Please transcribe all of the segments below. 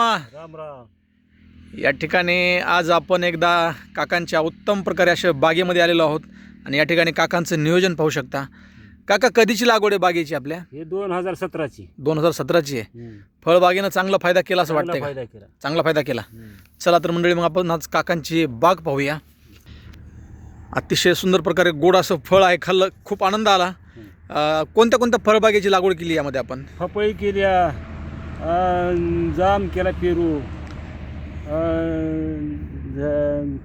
राम राम. या ठिकाणी आज आपण एकदा काकांच्या उत्तम प्रकारे अशा बागेमध्ये आलेलो आहोत आणि या ठिकाणी काकांचं नियोजन पाहू शकता. काका कधीची लागवड आहे बागेची आपल्या? हे दोन हजार सतराची. दोन हजार सतराची आहे. फळबागेनं चांगला फायदा केला असं वाटतंय का? केला. चांगला फायदा केला. चला तर मंडळी मग आपण आज काकांची बाग पाहूया. अतिशय सुंदर प्रकारे गोड असं फळ आहे खाल्लं खूप आनंद आला. अं, कोणत्या कोणत्या फळबागेची लागवड केली यामध्ये आपण? पपई केल्या अं, जाम केला पेरू.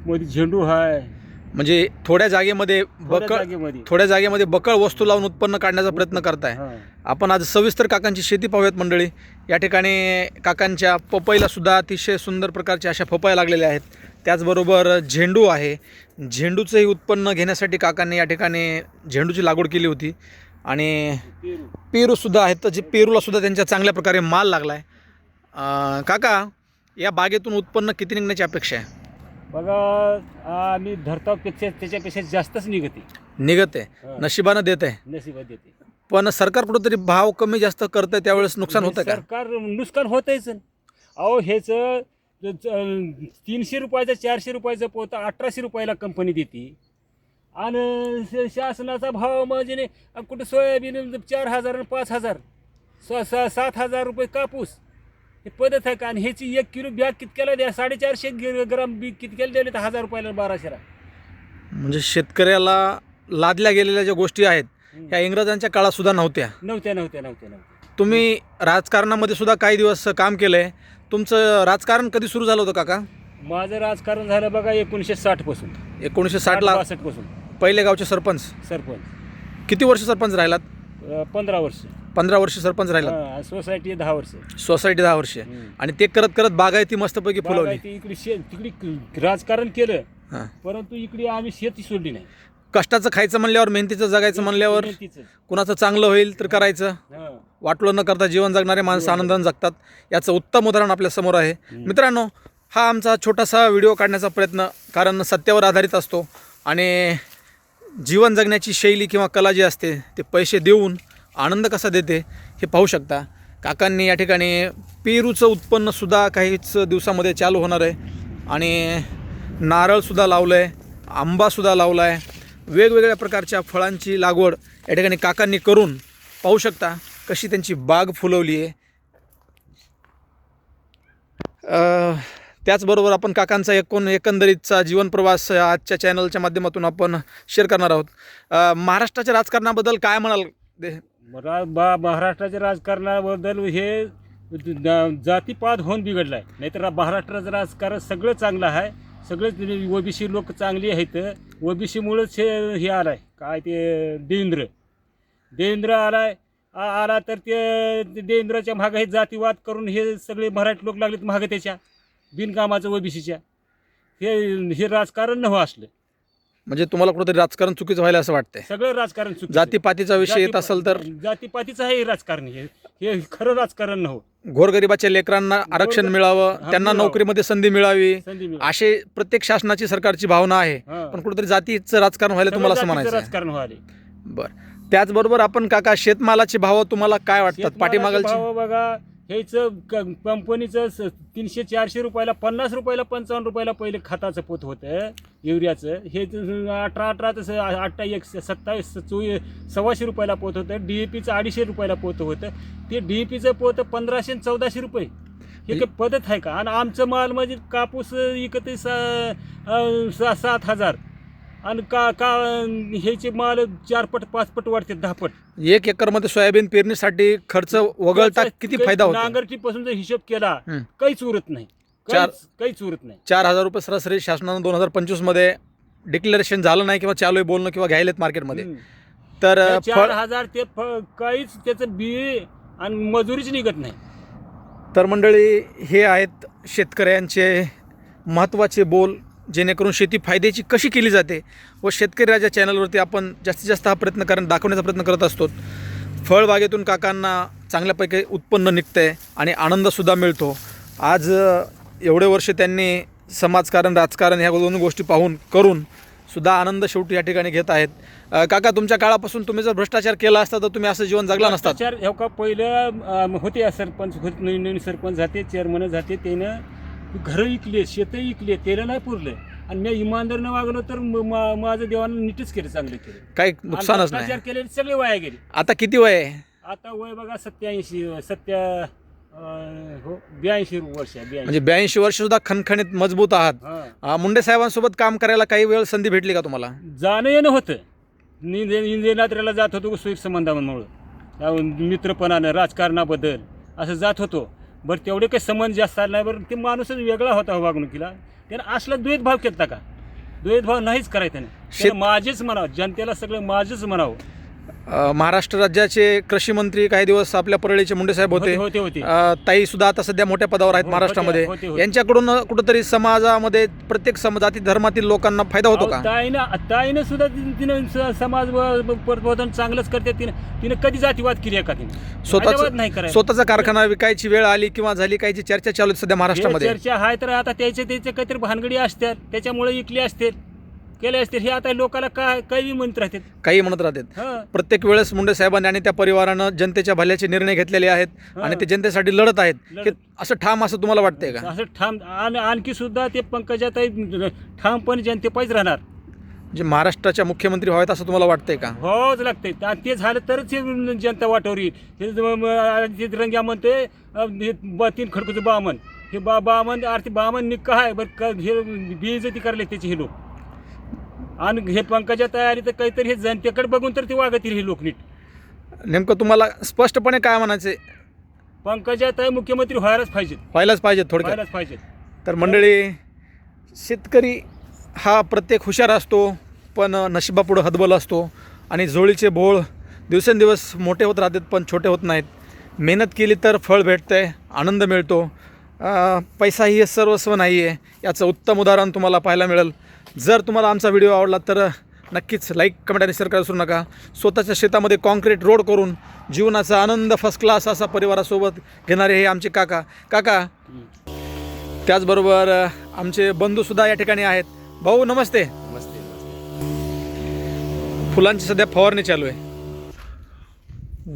मध्ये झेंडू आहे म्हणजे थोड्या जागेमध्ये बकळ जागेमध्ये. थोड्या जागेमध्ये बकळ वस्तू लावून उत्पन्न काढण्याचा प्रयत्न करताय. हा. आपण आज सविस्तर काकांची शेती पाहूयात मंडळी. या ठिकाणी काकांच्या पपईला सुद्धा अतिशय सुंदर प्रकारच्या अशा पपया लागलेल्या आहेत. त्याचबरोबर झेंडू आहे. झेंडूचंही उत्पन्न घेण्यासाठी काकांनी या ठिकाणी झेंडूची लागवड केली होती. आणि पेरू पेरूसुद्धा आहेत. तर जे पेरूला सुद्धा त्यांच्या चांगल्या प्रकारे माल लागला आहे काका या बागेतून उत्पन्न किती निघण्याची अपेक्षा आहे? बघा आम्ही धरतापेक्षा त्याच्यापेक्षा जास्तच निघते. निघत. आहे. नशिबानं देत. आहे नशिबात देते. पण सरकार कुठंतरी भाव कमी जास्त करतंय त्यावेळेस नुकसान होतं का? सरकार नुकसान होतच अहो हेच तीनशे रुपयाचं चारशे रुपयाचं पोतं अठराशे रुपयाला कंपनी देते. आणि श- शासनाचा भाव म्हणजे नाही, कुठं सोयाबीन चार हजार आणि पाच हजार. स- स- सात हजार रुपये कापूस. हे पद्धत आहे का? आणि ह्याची एक किलो बॅग कितक्याला द्या? साडेचारशे ग- ग्राम बी कितक्याला द्याले तर हजार रुपयाला बाराशेला म्हणजे शेतकऱ्याला लादल्या गेलेल्या ज्या गोष्टी आहेत ह्या इंग्रजांच्या काळात सुद्धा नव्हत्या. नव्हत्या नव्हत्या नव्हत्या नव्हत्या. तुम्ही राजकारणामध्ये सुद्धा काही दिवस काम केलंय. तुमचं राजकारण कधी सुरू झालं होतं काका? माझं राजकारण झालं बघा एकोणीसशे साठपासून. एकोणीसशे साठला? पासून. पहिले गावचे सरपंच? सरपंच. किती वर्ष सरपंच राहिलात? अं, पंधरा वर्ष. पंधरा वर्ष सरपंच राहिलात. हा, सोसायटी दहा वर्ष. सोसायटी दहा वर्ष. आणि ते करत करत बागायती मस्तपैकी फुलवली. बागायती इकडे शे तिकडे राजकारण केलं. हां. परंतु इकडे आम्ही शेती सोडली नाही. कष्टाचं खायचं म्हणल्यावर मेहनतीचं जगायचं म्हणल्यावर मेहनतीचं. कुणाचं चांगलं होईल तर करायचं. हा. वाटलं न करता जीवन जगणारे माणसं आनंदाने जगतात. याचं उत्तम उदाहरण आपल्यासमोर आहे. मित्रांनो हा आमचा छोटासा व्हिडिओ काढण्याचा प्रयत्न कारण सत्यावर आधारित असतो. आणि जीवन जगण्याची शैली किंवा कला जी असते ते पैसे देऊन आनंद कसा देते हे पाहू शकता. काकांनी या ठिकाणी पेरूचं उत्पन्नसुद्धा काहीच दिवसामध्ये चालू होणार आहे. आणि नारळसुद्धा लावलं आहे आंबासुद्धा लावला आहे वेगवेगळ्या प्रकारच्या फळांची लागवड या ठिकाणी काकांनी करून पाहू शकता कशी त्यांची बाग फुलवली आहे. त्याचबरोबर आपण काकांचा एकूण एकंदरीतचा जीवनप्रवास आजच्या चॅनलच्या माध्यमातून आपण शेअर करणार आहोत. महाराष्ट्राच्या राजकारणाबद्दल काय म्हणाल दे- रा- बा- महाराष्ट्राच्या राजकारणाबद्दल हे जातीपात होऊन बिघडलं आहे नाहीतर महाराष्ट्राचं राजकारण सगळं चांगलं आहे. सगळेच ओबीसी लोक चांगली आहेत ओबीसीमुळेच हे हे आलं आहे काय ते देवेंद्र. देवेंद्र आलाय आला तर ते ते देवेंद्राच्या मागं हे जातीवाद करून हे सगळे मराठी लोक लागलेत मागं त्याच्या. बिनकामाचं ओबीसीच्या. हे हे राजकारण नव्हं असलं. म्हणजे तुम्हाला कुठेतरी राजकारण चुकीचं व्हायला असं वाटतंय? सगळं राजकारण चुकीचं. जातीपातीचा विषय येत असेल तर? जातीपातीचं आहे हे राजकारण हे हे खरं राजकारण नव्हतं गोरगरिबाच्या लेकरांना आरक्षण मिळावं हा, त्यांना मिळावं. नोकरीमध्ये संधी मिळावी संधी मिळाली. असे प्रत्येक शासनाची सरकारची भावना आहे. हा. पण कुठेतरी जातीचं राजकारण व्हायला तुम्हाला असं सगळं म्हणायचं आहे. राजकारण व्हायले. बरं. त्याचबरोबर आपण काका शेतमालाचे भाव तुम्हाला काय वाटतात? शेतमालाचे पाठीमागलची? भाव बघा हेच कंपनीचं स- तीनशे चारशे रुपयाला पन्नास रुपयाला पंचावन्न रुपयाला पहिले खताचं पोत होतं युरियाचं. हे त- अठरा अठरा तसं अठरा एक सत्तावीस चोवी सव्वाशे रुपयाला पोत होतं. डी ए पीचं अडीचशे रुपयाला पोत होतं. ते डी ए पीचं पोत पंधराशे आणि चौदाशे रुपये. हे काही पद्धत आहे का? आणि आमचं माल म्हणजे कापूस इकत आहे सा- अं, सा- सात हजार. आणि का का ह्याचे माल चार पाचपट पाच वाढते दहापट. एक एकरमध्ये सोयाबीन पेरणीसाठी खर्च वगळता किती फायदा होतो? नांगरटीपासून जर हिशोब केला हं. काहीच उरत नाही. चार- काहीच काहीच उरत नाही. चार हजार रुपये सरासरी शासनानं दोन हजार पंचवीसमध्ये डिक्लेरेशन झालं नाही किंवा चालू आहे बोलणं किंवा घ्यायलेत मार्केटमध्ये. हं. तर अ, चार फळ हजार ते काहीच त्याचं बी आणि मजुरीच निघत नाही. तर मंडळी हे आहेत शेतकऱ्यांचे महत्त्वाचे बोल. जेणेकरून शेती फायद्याची कशी केली जाते व शेतकरी राजा चॅनलवरती आपण जास्तीत जास्त हा प्रयत्न कारण दाखवण्याचा प्रयत्न करत असतो. फळबागेतून काकांना चांगल्यापैकी उत्पन्न निघतं आहे आणि आनंदसुद्धा मिळतो. आज एवढे वर्ष त्यांनी समाजकारण राजकारण ह्या दोन गोष्टी पाहून करून सुद्धा आनंद शेवटी या ठिकाणी घेत आहेत. काका तुमच्या काळापासून तुम्ही जर भ्रष्टाचार केला असता तर तुम्ही असं जीवन जगला नसता? भ्रष्टाचार हे का? पहिलं होते सरपंच सरपंच जाते चेअरमन जाते त्यानं घरं विकले शेतं विकले त्याला नाही पुरलं. आणि मी इमानदारीनं वागलो तर म- मा- माझं देवानं नीटच केलं चांगलं केलं. काही नुकसानच नाही केले सगळे वाया गेले. आता किती वय आहे? आता वय बघा सत्याऐंशी सत्या अं, हो ब्याऐंशी वर्ष आहे, ब्याऐंशी. म्हणजे ब्याऐंशी वर्ष सुद्धा खणखणीत मजबूत आहात. हा. अ, मुंडे साहेबांसोबत काम करायला काही वेळ संधी भेटली का तुम्हाला? जाणं येणं होतं. इंदिरात्र्याला जात होतो सुईर संबंधामुळं. मित्रपणानं राजकारणाबद्दल असं जात होतो. बरं तेवढे काही संबंध जास्त आले नाही बरं ते माणूसच वेगळा होता हो वागणुकीला. त्यानं असला द्वैतभाव केला का? द्वैतभाव नाहीच करायचा त्याने शेत- माझेच म्हणावं जनतेला सगळं माझंच म्हणावं. महाराष्ट्र राज्याचे कृषी मंत्री काही दिवस आपल्या परळीचे मुंडे साहेब होते. होते ताई सुद्धा आता सध्या मोठ्या पदावर आहेत हो, महाराष्ट्रामध्ये. यांच्याकडून कुठंतरी समाजामध्ये प्रत्येक सम जाती धर्मातील लोकांना फायदा होतो का? ताईनं ताईनं सुद्धा तिनं समाज प्रबोधन चांगलंच करते. तिनं तिनं कधी जातीवाद केली का तिने? स्वतःच स्वतःचा कारखाना विकायची वेळ आली किंवा झाली काहीची चर्चा चालू सध्या महाराष्ट्रामध्ये. चर्चा आहे तर आता त्याचे त्याचे काहीतरी भानगडी असतात. त्याच्यामुळे इकले असतील. केले असतील हे आता लोकांना काय काही म्हणत राहतात? काही म्हणत राहतात. प्रत्येक वेळेस मुंडे साहेबांनी आणि त्या परिवारानं जनतेच्या भल्याचे निर्णय घेतलेले आहेत. आणि ते जनतेसाठी लढत आहेत. हे असं ठाम असं तुम्हाला वाटतंय का? असं ठाम आणि आणखी सुद्धा ते पंकजाताई ठामपणे जनतेपायीच राहणार. म्हणजे महाराष्ट्राच्या मुख्यमंत्री व्हावेत असं तुम्हाला वाटतंय का? होच लागते ते झालं तरच हे जनता वाटावर येईल. हे ज- रंग्या म्हणते तीन खडकूचं बामन हे बा बामन आरती बामन निक्का आहे. बरं का हे बेइज्जती करले त्याचे हे लोक. आणि हे पंकजा तयारी तर काहीतरी हे जनतेकडे बघून तर ते वागतील हे लोक नीट नेमकं तुम्हाला स्पष्टपणे काय म्हणायचे पंकजाताई मुख्यमंत्री व्हायलाच पाहिजेत. व्हायलाच पाहिजे थोडक्यात. व्हायलाच पाहिजेत. तर मंडळी शेतकरी हा प्रत्येक हुशार असतो पण नशिबापुढं हतबल असतो. आणि झोळीचे बोळ दिवसेंदिवस मोठे होत राहतात पण छोटे होत नाहीत. मेहनत केली तर फळ भेटतं आहे आनंद मिळतो. अं, पैसा ही सर्वस्व नाही आहे याचं उत्तम उदाहरण तुम्हाला पाहायला मिळेल. जर तुम्हाला आमचा व्हिडिओ आवडला तर नक्कीच लाईक कमेंट आणि शेअर करायला विसरू नका. स्वतःच्या शेतामध्ये कॉन्क्रीट रोड करून जीवनाचा आनंद फर्स्ट क्लास असा परिवारासोबत घेणारे हे आमचे काका. काका त्याचबरोबर आमचे बंधूसुद्धा या ठिकाणी आहेत. भाऊ नमस्ते. मस्ते फुलांची सध्या फवारणी चालू आहे.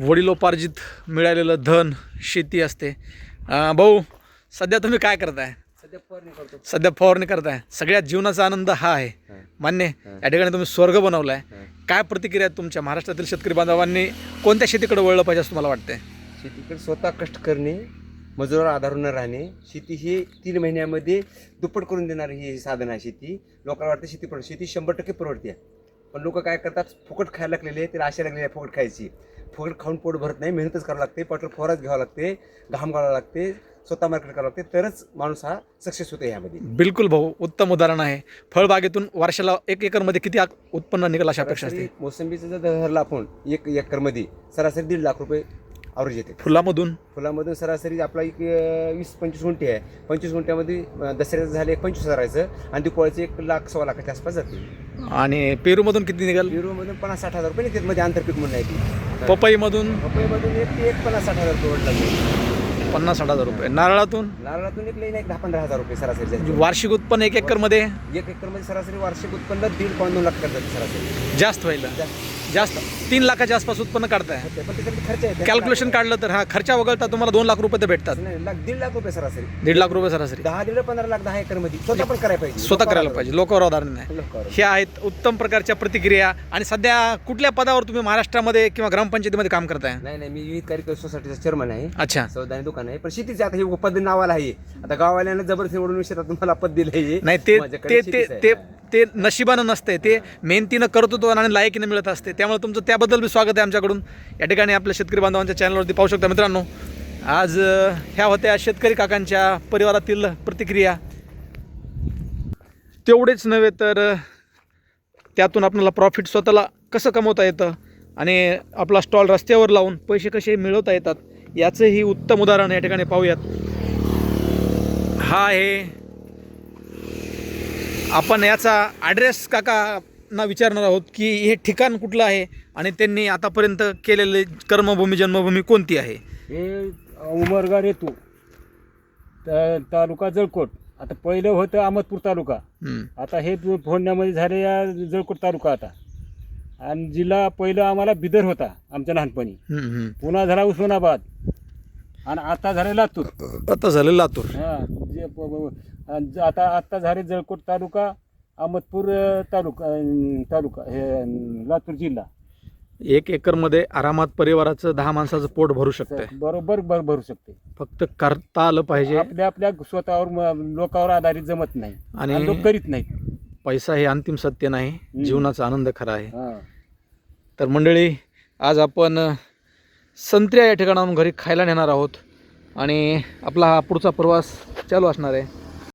वडिलोपार्जित मिळालेलं धन शेती असते. भाऊ सध्या तुम्ही काय करताय? सध्या फवारणी करताय. सगळ्यात जीवनाचा आनंद हा आहे. मान्य या ठिकाणी तुम्ही स्वर्ग बनवला आहे काय प्रतिक्रिया तुमच्या महाराष्ट्रातील शेतकरी बांधवांनी? कोणत्या शेतीकडे वळलं पाहिजे असं तुम्हाला वाटतंय? शेतीकडे स्वतः कष्ट करणे मजुरावर आधारून न राहणे. शेती ही तीन महिन्यामध्ये दुप्पट करून देणारी ही साधन आहे शेती. लोकांना वाटतं शेती परवडते. शेती शंभर टक्के परवडते. पण लोक काय करतात? फुकट खायला लागलेले त्याला आशा लागलेली आहे फुकट खायची. फुकट खाऊन पोट भरत नाही. मेहनतच करावं लागते. पाठवर फोराच घ्यावं लागते. घाम घालावं लागते. स्वतः मार्केट करावं लागते तरच माणूस हा सक्सेस होतो ह्यामध्ये बिलकुल भाऊ उत्तम उदाहरण आहे. फळबागेतून वर्षाला एक एकरमध्ये किती उत्पन्न निघेल अशा अपेक्षा असते? सरासरी मोसंबीचं जर धरलं आपण एक एकरमध्ये सरासरी दीड लाख रुपये आवरेज येते. फुलामधून? फुलामधून सरासरी आपला एक अं, वीस पंचवीस गुंठे आहे. पंचवीस गुंठ्यामध्ये अं, दसऱ्याचं झालं एक पंचवीस हजाराचं आणि दिपोळीचं एक लाख सव्वा लाखाच्या आसपास जाते. आणि पेरूमधून किती निघाल? विरोमधून पन्नास साठ हजार रुपये निघतात. मध्ये आंतरपीक म्हणून आहे ती. पपईमधून? पपईमधून एक ते एक पन्नास साठ हजार रुपये वडला पन्नास साठ हजार रुपये. नारळातून? नारळातून एक लईन एक दहा पंधरा हजार रुपये सरासरी जाते. वार्षिक उत्पन्न एक एकरमध्ये एक एकरमध्ये सरासरी वार्षिक उत्पन्न दीड पाऊन दोन लाख करतात सरासरी. जास्त व्हायला जास्त. जास्त. तीन लाखाच्या आसपास उत्पन्न काढताय. होते. पण त्याच्यामध्ये खर्च आहे. कॅल्क्युलेशन काढलं तर हा खर्चा वगळता तुम्हाला दोन लाख रुपये तर भेटतात. नाही, लाख दीड लाख रुपये सरासरी. दीड लाख रुपये सरासरी. दहा दीड पंधरा लाख दहा एकरमध्ये स्वतः पण करायला पाहिजे. स्वतः करायला पाहिजे. लोकांवर आधार नाही लोकांवर. हे आहेत उत्तम प्रकारच्या प्रतिक्रिया. आणि सध्या कुठल्या पदावर तुम्ही महाराष्ट्रामध्ये किंवा ग्रामपंचायतीमध्ये काम करताय? नाही नाही मी विविध कार्यक्रम सोसायटीचा चेअरमन आहे. अच्छा. सौदानी दुकान आहे पण शेतीचे आता हे पद नावाला आहे. आता गाववाल्यानं जबरदस्ती निवडून विषयात तुम्हाला पद दिलं आहे नाही ते ते ते. ते ते नशिबानं नसते ते मेहनतीनं कर्तृत्व आणि लायकीनं मिळत असते. त्यामुळे तुमचं त्याबद्दल बी स्वागत आहे आमच्याकडून. या ठिकाणी आपल्या शेतकरी बांधवांच्या चॅनलवरती पाहू शकता मित्रांनो. आज ह्या होत्या शेतकरी काकांच्या परिवारातील प्रतिक्रिया. तेवढेच नव्हे तर त्यातून आपल्याला प्रॉफिट स्वतःला कसं कमवता येतं? आणि आपला स्टॉल रस्त्यावर लावून पैसे कसे मिळवता येतात? याचंही उत्तम उदाहरण या ठिकाणी पाहूयात. हा आहे आपण याचा ॲड्रेस काकांना विचारणार आहोत की हे ठिकाण कुठलं आहे आणि त्यांनी आतापर्यंत केलेले कर्मभूमी जन्मभूमी कोणती आहे? हे उमरगाड येतो तालुका जळकोट. आता पहिलं होतं अहमदपूर तालुका. आता हे फोडण्यामध्ये झाले या जळकोट तालुका आता. आणि जिल्हा पहिलं आम्हाला बिदर होता आमच्या लहानपणी. हम्म. पुन्हा झाला उस्मानाबाद. आणि आता झाले लातूर. आता झालं लातूर. हा जे प- प- आणि ज- आता आता झाले जळकोट तालुका अहमदपूर अं, तालुका अं, तालुका हे अं, लातूर जिल्हा. एक एकरमध्ये आरामात परिवाराचं दहा माणसाचं पोट भरू शकतंय. बरोबर बर भरू शकते. फक्त करता आलं पाहिजे. आपल्या आपल्या स्वतःवर म- लोकांवर आधारित जमत नाही. आणि आणि लोक करीत नाहीत. पैसा हे अंतिम सत्य नाही. जीवनाचा आनंद खरा आहे. हा. तर मंडळी आज आपण संत्र्या या ठिकाणाहून घरी खायला नेणार आहोत. आणि आपला हा पुढचा प्रवास चालू असणार आहे.